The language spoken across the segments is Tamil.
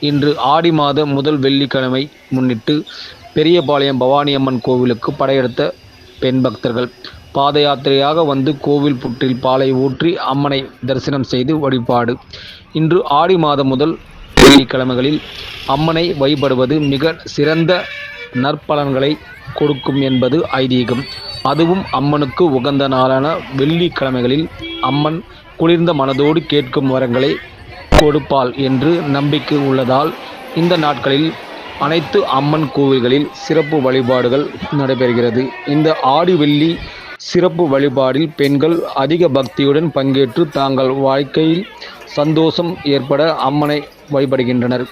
இன்று ஆடி மாத முதல் வெள்ளிக்கிழமை முன்னிட்டு பெரியபாளையம் பவானியம்மன் கோவிலுக்கு படையெடுத்த பெண் பக்தர்கள் பாத யாத்திரையாக வந்து கோவில் புற்றில் பாலை ஊற்றி அம்மனை தரிசனம் செய்து வழிபாடு. இன்று ஆடி மாதம் முதல் வெள்ளிக்கிழமைகளில் அம்மனை வழிபடுவது மிக சிறந்த நற்பலன்களை கொடுக்கும் என்பது ஐதீகம். அதுவும் அம்மனுக்கு உகந்த நாளான வெள்ளிக்கிழமைகளில் அம்மன் குளிர்ந்த மனதோடு கேட்கும் வரங்களை கொடுப்பாள் என்று நம்பிக்கை உள்ளதால் இந்த நாட்களில் அனைத்து அம்மன் கோவில்களில் சிறப்பு வழிபாடுகள் நடைபெறுகிறது. இந்த ஆடி வெள்ளி சிறப்பு வழிபாடில் பெண்கள் அதிக பக்தியுடன் பங்கேற்று தாங்கள் வாழ்க்கையில் சந்தோஷம் ஏற்பட அம்மனை வழிபடுகின்றனர்.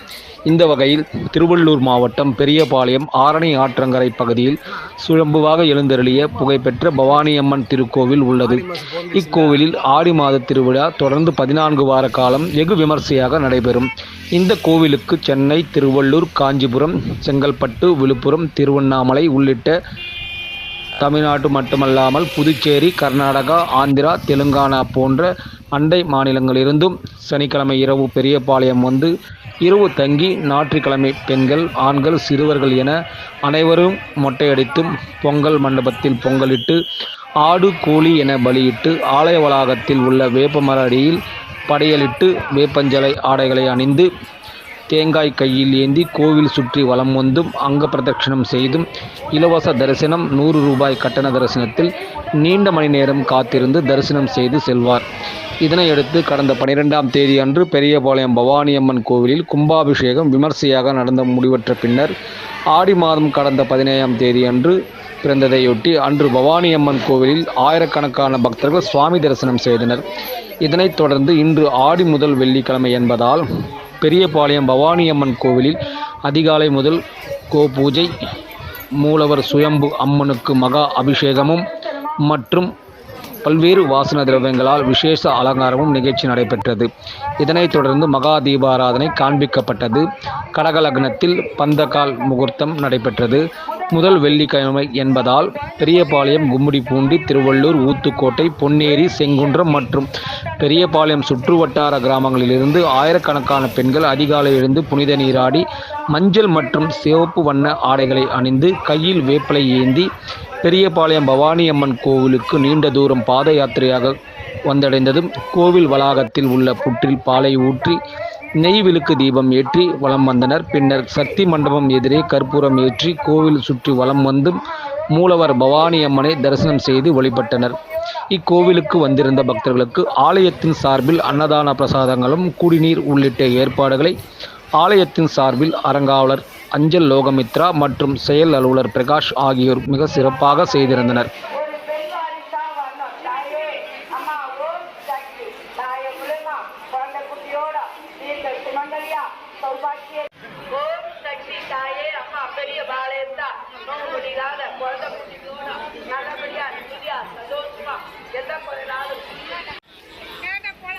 இந்த வகையில் திருவள்ளூர் மாவட்டம் பெரியபாளையம் ஆரணி ஆற்றங்கரை பகுதியில் சுழம்புவாக எழுந்தருளிய புகழ்பெற்ற பவானியம்மன் திருக்கோவில் உள்ளது. இக்கோவிலில் ஆடி மாத திருவிழா தொடர்ந்து பதினான்கு வார காலம் வெகு விமர்சையாக நடைபெறும். இந்த கோவிலுக்கு சென்னை திருவள்ளூர் காஞ்சிபுரம் செங்கல்பட்டு விழுப்புரம் திருவண்ணாமலை உள்ளிட்ட தமிழ்நாடு மட்டுமல்லாமல் புதுச்சேரி கர்நாடகா ஆந்திரா தெலுங்கானா போன்ற அண்டை மாநிலங்களிலிருந்தும் சனிக்கிழமை இரவு பெரியபாளையம் வந்து இரவு தங்கி ஞாயிற்றுக்கிழமை பெண்கள் ஆண்கள் சிறுவர்கள் என அனைவரும் மொட்டையடித்தும் பொங்கல் மண்டபத்தில் பொங்கலிட்டு ஆடு கோழி என பலியிட்டு ஆலய வளாகத்தில் உள்ள வேப்பமர அடியில் படையலிட்டு வேப்பஞ்சலை ஆடைகளை அணிந்து தேங்காய் கையில் ஏந்தி கோவில் சுற்றி வலம் வந்தும் அங்க பிரதட்சணம் செய்தும் இலவச தரிசனம் நூறு ரூபாய் கட்டண தரிசனத்தில் நீண்ட மணி நேரம் காத்திருந்து தரிசனம் செய்து செல்வார். இதனையடுத்து கடந்த பனிரெண்டாம் தேதி அன்று பெரியபாளையம் பவானியம்மன் கோவிலில் கும்பாபிஷேகம் விமர்சையாக நடந்த முடிவற்ற பின்னர் ஆடி மாதம் கடந்த பதினேழாம் தேதி அன்று பிறந்ததையொட்டி அன்று பவானியம்மன் கோவிலில் ஆயிரக்கணக்கான பக்தர்கள் சுவாமி தரிசனம் செய்தனர். இதனைத் தொடர்ந்து இன்று ஆடி முதல் வெள்ளிக்கிழமை என்பதால் பெரியபாளையம் பவானியம்மன் கோவிலில் அதிகாலை முதல் கோ பூஜை மூலவர் சுயம்பு அம்மனுக்கு மகா அபிஷேகமும் மற்றும் பல்வேறு வாசன திரவியங்களால் விசேஷ அலங்காரமும் நிகழ்ச்சி நடைபெற்றது. இதனைத் தொடர்ந்து மகா தீபாராதனை காண்பிக்கப்பட்டது. கடகலக்னத்தில் பந்தகால் முகூர்த்தம் நடைபெற்றது. முதல் வெள்ளிக்கிழமை என்பதால் பெரியபாளையம் கும்மிடிப்பூண்டி திருவள்ளூர் ஊத்துக்கோட்டை பொன்னேரி செங்குன்றம் மற்றும் பெரியபாளையம் சுற்றுவட்டார கிராமங்களிலிருந்து ஆயிரக்கணக்கான பெண்கள் அதிகாலை எழுந்து புனித நீராடி மஞ்சள் மற்றும் சிவப்பு வண்ண ஆடைகளை அணிந்து கையில் வேப்பிலை ஏந்தி பெரியபாளையம் பவானி அம்மன் கோவிலுக்கு நீண்ட தூரம் பாத யாத்திரையாக வந்தடைந்ததும் கோவில் வளாகத்தில் உள்ள புற்றில் பாலை ஊற்றி நெய் விளக்கு தீபம் ஏற்றி வலம் வந்தனர். பின்னர் சக்தி மண்டபம் எதிரே கற்பூரம் ஏற்றி கோவில் சுற்றி வலம் வந்தும் மூலவர் பவானி அம்மனை தரிசனம் செய்து வழிபட்டனர். இக்கோவிலுக்கு வந்திருந்த பக்தர்களுக்கு ஆலயத்தின் சார்பில் அன்னதான பிரசாதங்களும் குடிநீர் உள்ளிட்ட ஏற்பாடுகளை ஆலயத்தின் சார்பில் அறங்காவலர் அஞ்சல் லோகமித்ரா மற்றும் செயல் அலுவலர் பிரகாஷ் ஆகியோர் மிக சிறப்பாக செய்திருந்தனர் தாயே அம்மா ஓம் சக்தி தாய மூலமா குழந்தை குட்டியோட நீங்கள் சுமங்கலியா சௌபாக்கிய ஓம் சக்தி தாயே அம்மா பெரிய பாளையத்தா நோம்பு இல்லாத குழந்தை குட்டியோட நல்லபடியா நிம்மதியா சந்தோஷமா எந்த பொருளாலும் தாய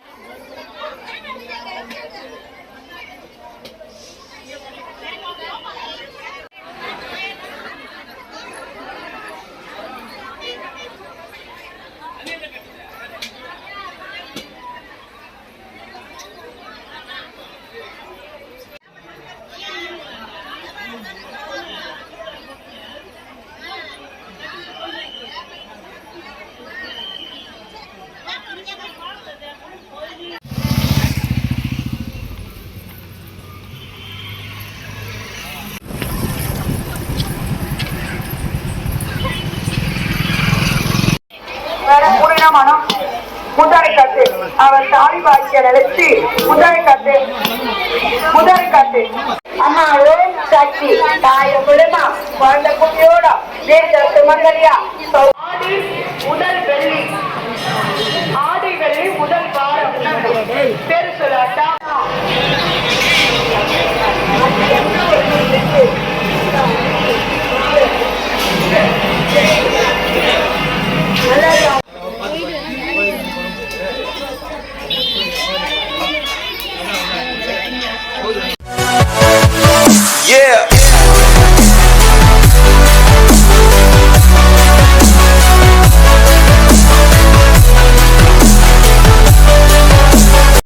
அவன் தாய் பாக்கிய நினைச்சு முதல் கட்டு முதல் கட்டு. அம்மா ஓம் சக்தி. தாய குடுமா குழந்தை குட்டியோட தேச சுமங்கலியா ஆடி முதல் வெள்ளி. ஆடி வெள்ளி முதல் வாரம். பேர் சொல்லாட்டா?